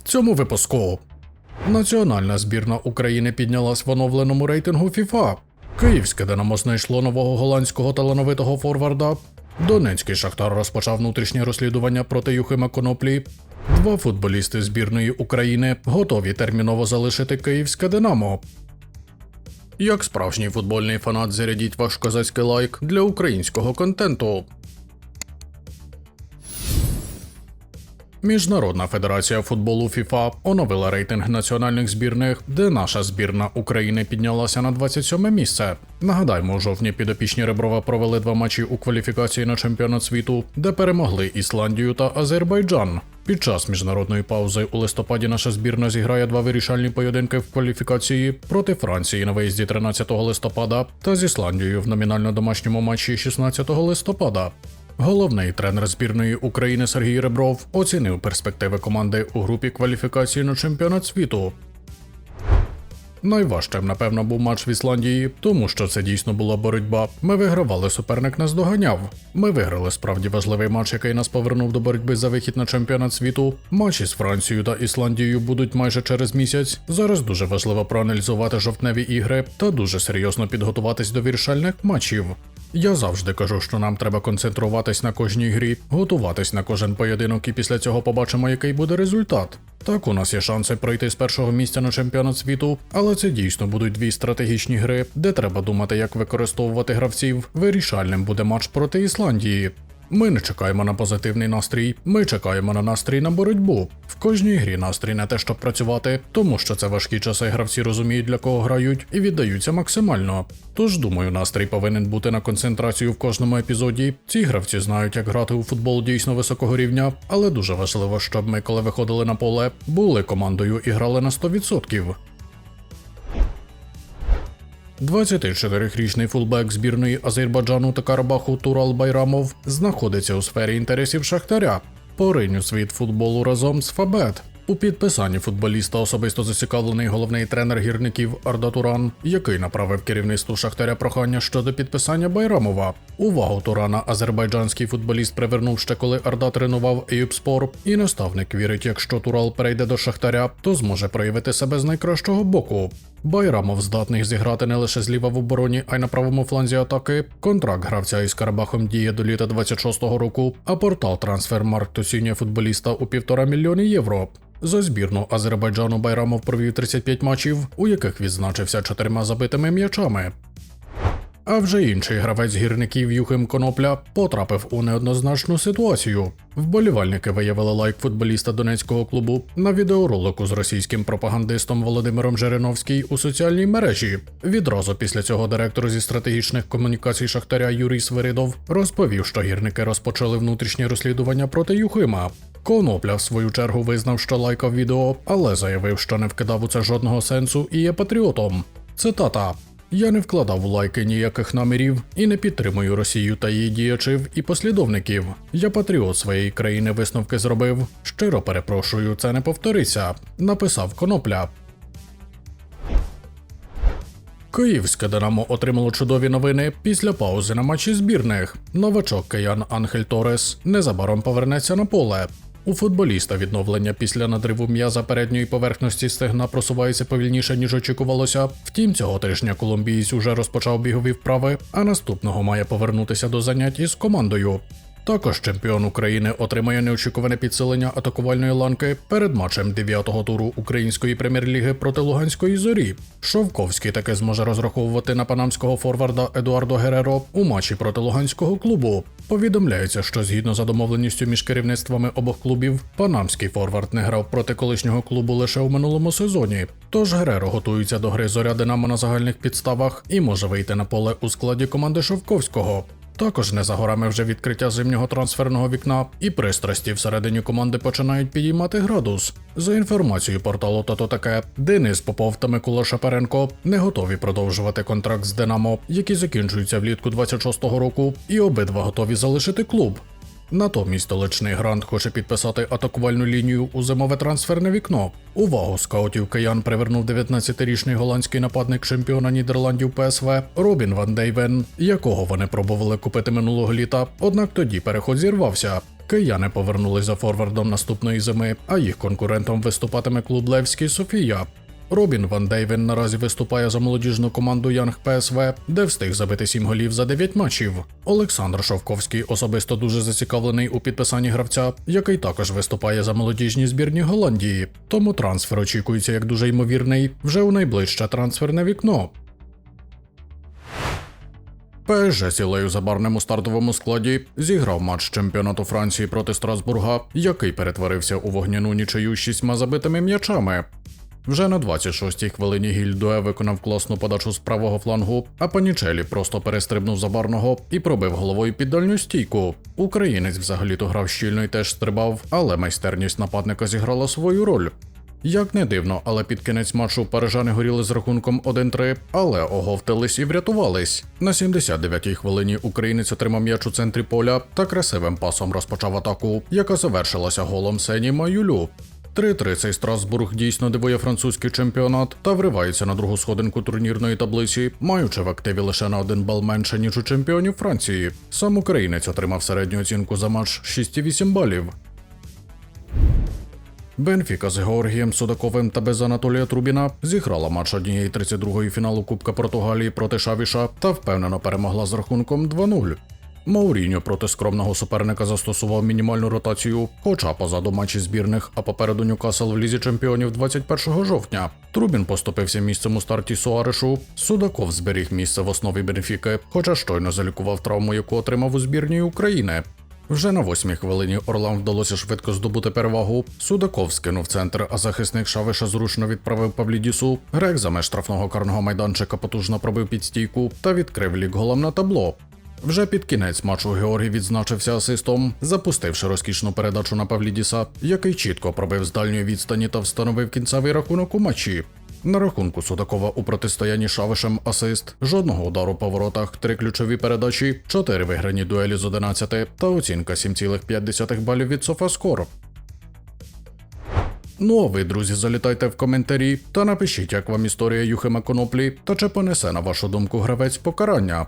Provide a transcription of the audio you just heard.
В цьому випуску національна збірна України піднялась в оновленому рейтингу FIFA. Київське Динамо знайшло нового голландського талановитого форварда. Донецький Шахтар розпочав внутрішнє розслідування проти Юхима Коноплі. Два футболісти збірної України готові терміново залишити київське Динамо. Як справжній футбольний фанат зарядіть ваш козацький лайк для українського контенту. Міжнародна федерація футболу FIFA оновила рейтинг національних збірних, де наша збірна України піднялася на 27 місце. Нагадаємо, у жовтні підопічні Реброва провели два матчі у кваліфікації на чемпіонат світу, де перемогли Ісландію та Азербайджан. Під час міжнародної паузи у листопаді наша збірна зіграє два вирішальні поєдинки в кваліфікації проти Франції на виїзді 13 листопада та з Ісландією в номінально домашньому матчі 16 листопада. Головний тренер збірної України Сергій Ребров оцінив перспективи команди у групі кваліфікації на чемпіонат світу. Найважчим, напевно, був матч в Ісландії, тому що це дійсно була боротьба. Ми вигравали, суперник нас доганяв. Ми виграли справді важливий матч, який нас повернув до боротьби за вихід на чемпіонат світу. Матчі з Францією та Ісландією будуть майже через місяць. Зараз дуже важливо проаналізувати жовтневі ігри та дуже серйозно підготуватись до вирішальних матчів. Я завжди кажу, що нам треба концентруватись на кожній грі, готуватись на кожен поєдинок, і після цього побачимо, який буде результат. Так, у нас є шанси пройти з першого місця на чемпіонат світу, але це дійсно будуть дві стратегічні гри, де треба думати, як використовувати гравців. Вирішальним буде матч проти Ісландії. Ми не чекаємо на позитивний настрій, ми чекаємо на настрій на боротьбу. В кожній грі настрій не те, щоб працювати, тому що це важкі часи, гравці розуміють, для кого грають, і віддаються максимально. Тож думаю, настрій повинен бути на концентрацію в кожному епізоді. Ці гравці знають, як грати у футбол дійсно високого рівня, але дуже важливо, щоб ми, коли виходили на поле, були командою і грали на 100%. 24-річний фулбек збірної Азербайджану та Карабаху Турал Байрамов знаходиться у сфері інтересів Шахтаря. Поринь у світ футболу разом з Фабет. У підписанні футболіста особисто зацікавлений головний тренер гірників Арда Туран, який направив керівництву Шахтаря прохання щодо підписання Байрамова. Увагу Турана азербайджанський футболіст привернув ще коли Арда тренував Ейюбспор, і наставник вірить, якщо Турал перейде до Шахтаря, то зможе проявити себе з найкращого боку. Байрамов здатний зіграти не лише зліва в обороні, а й на правому фланзі атаки. Контракт гравця із Карабахом діє до літа 26-го року, а портал Трансфермаркт оцінює футболіста у півтора мільйони євро. За збірну Азербайджану Байрамов провів 35 матчів, у яких відзначився чотирма забитими м'ячами. А вже інший гравець гірників Юхим Конопля потрапив у неоднозначну ситуацію. Вболівальники виявили лайк футболіста донецького клубу на відеоролику з російським пропагандистом Володимиром Жириновський у соціальній мережі. Відразу після цього директор зі стратегічних комунікацій Шахтаря Юрій Свиридов розповів, що гірники розпочали внутрішнє розслідування проти Юхима. Конопля, в свою чергу, визнав, що лайкав відео, але заявив, що не вкидав у це жодного сенсу і є патріотом. Цитата. Я не вкладав лайки ніяких намірів і не підтримую Росію та її діячів і послідовників. Я патріот своєї країни висновки зробив. Щиро перепрошую, це не повториться. Написав Конопля. Київське Динамо отримало чудові новини після паузи на матчі збірних. Новачок киян Анхель Торес незабаром повернеться на поле. У футболіста відновлення після надриву м'яза передньої поверхності стегна просувається повільніше, ніж очікувалося. Втім, цього тижня колумбієць уже розпочав бігові вправи, а наступного має повернутися до занять із командою. Також чемпіон України отримає неочікуване підсилення атакувальної ланки перед матчем 9-го туру української прем'єр-ліги проти Луганської зорі. Шовковський таки зможе розраховувати на панамського форварда Едуардо Гереро у матчі проти Луганського клубу. Повідомляється, що згідно за домовленістю між керівництвами обох клубів, панамський форвард не грав проти колишнього клубу лише у минулому сезоні. Тож Гереро готується до гри зоря Динамо на загальних підставах і може вийти на поле у складі команди Шовковського. Також не за горами вже відкриття зимнього трансферного вікна, і пристрасті всередині команди починають підіймати градус. За інформацією порталу Тато таке, Денис Попов та Микола Шапаренко не готові продовжувати контракт з Динамо, який закінчується влітку 26-го року, і обидва готові залишити клуб. Натомість столичний грант хоче підписати атакувальну лінію у зимове трансферне вікно. Увагу скаутів киян привернув 19-річний голландський нападник чемпіона Нідерландів ПСВ Робін Ван Дейвен, якого вони пробували купити минулого літа. Однак тоді переход зірвався. Кияни повернулись за форвардом наступної зими, а їх конкурентом виступатиме клуб Левський Софія. Робін Ван Дейвен наразі виступає за молодіжну команду Янг ПСВ, де встиг забити 7 голів за 9 матчів. Олександр Шовковський особисто дуже зацікавлений у підписанні гравця, який також виступає за молодіжні збірні Голландії. Тому трансфер очікується як дуже ймовірний вже у найближче трансферне вікно. ПСЖ сілею забарним у стартовому складі зіграв матч чемпіонату Франції проти Страсбурга, який перетворився у вогняну нічию шістьма забитими м'ячами. Вже на 26-й хвилині Гільдуе виконав класну подачу з правого флангу, а Панічелі просто перестрибнув забарного і пробив головою під дальню стійку. Українець взагалі-то грав щільно і теж стрибав, але майстерність нападника зіграла свою роль. Як не дивно, але під кінець матчу парижани горіли з рахунком 1-3, але оговтались і врятувались. На 79-й хвилині українець отримав м'яч у центрі поля та красивим пасом розпочав атаку, яка завершилася голом Сені Маюлю. 3-3 цей Страсбург дійсно дивує французький чемпіонат та вривається на другу сходинку турнірної таблиці, маючи в активі лише на один бал менше, ніж у чемпіонів Франції. Сам українець отримав середню оцінку за матч 6,8 балів. Бенфіка з Георгієм Судаковим та без Анатолія Трубіна зіграла матч однієї 32-ї фіналу Кубка Португалії проти Шавіша та впевнено перемогла з рахунком 2-0. Мауріньо проти скромного суперника застосував мінімальну ротацію, хоча позаду матчі збірних, а попереду Ньюкасл в лізі чемпіонів 21 жовтня. Трубін поступився місцем у старті Суарешу. Судаков зберіг місце в основі Бенфіки, хоча щойно залікував травму, яку отримав у збірній України. Вже на восьмій хвилині Орлам вдалося швидко здобути перевагу. Судаков скинув центр, а захисник Шавиша зручно відправив Павлідісу. Грек за меж штрафного карного майданчика потужно пробив під стійку та відкрив лік голом на табло. Вже під кінець матчу Георгій відзначився асистом, запустивши розкішну передачу на Павлідіса, який чітко пробив з дальньої відстані та встановив кінцевий рахунок у матчі. На рахунку Судакова у протистоянні Шавишем асист, жодного удару по воротах, три ключові передачі, чотири виграні дуелі з 11 та оцінка 7,5 балів від Софаскор. Ну а ви, друзі, залітайте в коментарі та напишіть, як вам історія Юхима Коноплі та чи понесе на вашу думку гравець покарання.